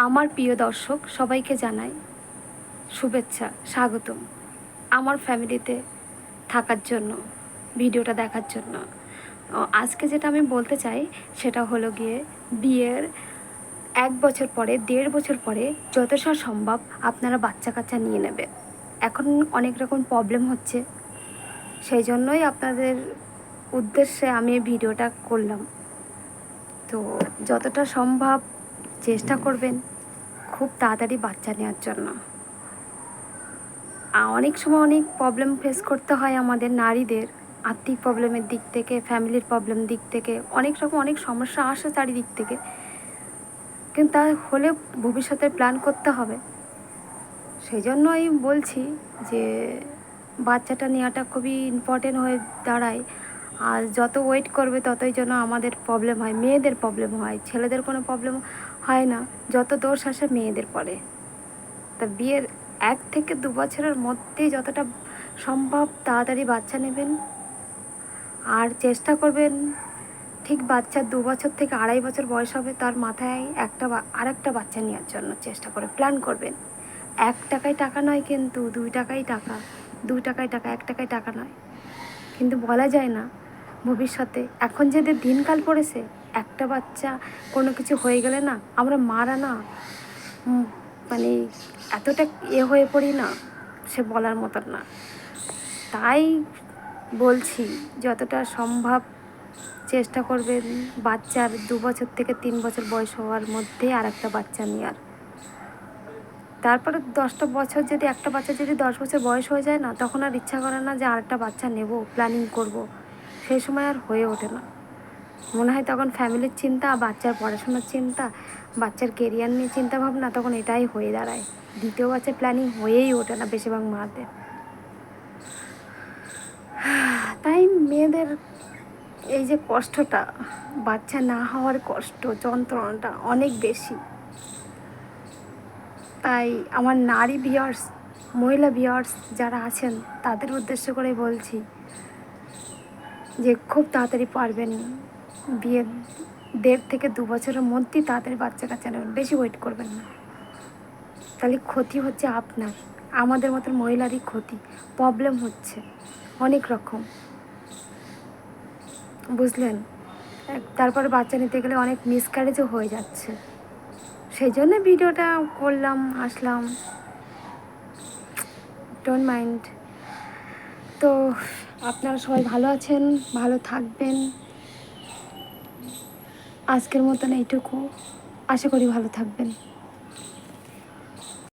আমার প্রিয় দর্শক সবাইকে জানাই শুভেচ্ছা, স্বাগতম আমার ফ্যামিলিতে থাকার জন্য, ভিডিওটা দেখার জন্য। আজকে যেটা আমি বলতে চাই সেটা হলো গিয়ে বিয়ের এক বছর পরে, দেড় বছর পরে যতটা সম্ভব আপনারা বাচ্চা কাচ্চা নিয়ে নেবে এখন অনেক রকম প্রবলেম হচ্ছে। সেই জন্যই আপনাদের উদ্দেশ্যে আমি ভিডিওটা করলাম। তো যতটা সম্ভব চেষ্টা করবেন খুব তাড়াতাড়ি বাচ্চা নেওয়ার জন্য। অনেক সময় অনেক প্রবলেম ফেস করতে হয় আমাদের নারীদের, আর্থিক প্রবলেমের দিক থেকে ফ্যামিলির প্রবলেম দিক থেকে, অনেক রকম অনেক সমস্যা আসে চারিদিক থেকে। কিন্তু তা হলে ভবিষ্যতের প্ল্যান করতে হবে। সেই জন্যই বলছি যে, বাচ্চাটা নেওয়াটা খুবই ইম্পর্টেন্ট হয়ে দাঁড়ায়। আর যত ওয়েট করবে ততই যেন আমাদের প্রবলেম হয়, মেয়েদের প্রবলেম হয়, ছেলেদের কোনো প্রবলেম হয় না, যত দোষ আসে মেয়েদের পরে। তা বিয়ের এক থেকে দু বছরের মধ্যেই যতটা সম্ভব তাড়াতাড়ি বাচ্চা নেবেন। আর চেষ্টা করবেন, ঠিক বাচ্চা দু বছর থেকে আড়াই বছর বয়স হবে তার মাথায় একটা বা- আরেকটা বাচ্চা নেওয়ার জন্য চেষ্টা করে, প্ল্যান করবেন। এক টাকায় টাকা নয় কিন্তু, দুই টাকাই টাকা, দুই টাকায় টাকা, এক টাকায় টাকা নয়। কিন্তু বলা যায় না ভবিষ্যতে। এখন যে যে দিনকাল পড়েছে, একটা বাচ্চা কোনো কিছু হয়ে গেলে না, আমরা মারা না মানে এতটা এ হয়ে পড়ি না, সে বলার মতন না। তাই বলছি, যতটা সম্ভব চেষ্টা করবেন বাচ্চার দু বছর থেকে তিন বছর বয়স হওয়ার মধ্যে আর একটা বাচ্চা নেওয়ার তারপরে দশটা বছর যদি, একটা বাচ্চা যদি দশ বছর বয়স হয়ে যায় না, তখন আর ইচ্ছা করে না যে আরেকটা বাচ্চা নেব প্ল্যানিং করব। সেই সময় আর হয়ে ওঠে না। মনে হয় তখন ফ্যামিলির চিন্তা, বাচ্চার পড়াশোনার চিন্তা, বাচ্চার কেরিয়ার নিয়ে চিন্তা ভাবনা তখন এটাই হয়ে দাঁড়ায়। দ্বিতীয় বাচ্চার প্ল্যানিং হয়েই ওঠে না বেশিরভাগ মাদের। তাই মেয়েদের এই যে কষ্টটা, বাচ্চা না হওয়ার কষ্ট, যন্ত্রণাটা অনেক বেশি। তাই আমার নারী ভিওর্স মহিলা ভিওর্স যারা আছেন, তাদের উদ্দেশ্য করে বলছি যে খুব তাড়াতাড়ি পারবেন বিয়ে দেড় থেকে দু বছরের মধ্যেই তাড়াতাড়ি বাচ্চা কাচ্চা নেবেন বেশি ওয়েট করবেন না। তাহলে ক্ষতি হচ্ছে আপনার। আমাদের মতন মহিলারই ক্ষতি। প্রবলেম হচ্ছে। অনেক রকম। বুঝলেন? তারপরে বাচ্চা নিতে গেলে অনেক মিসক্যারেজও হয়ে যাচ্ছে। সেই জন্য ভিডিওটা করলাম, আসলাম। ডোন্ট মাইন্ড তো আপনারা সবাই ভালো আছেন ভালো থাকবেন। আজকের মতন এইটুকু। আশা করি ভালো থাকবেন।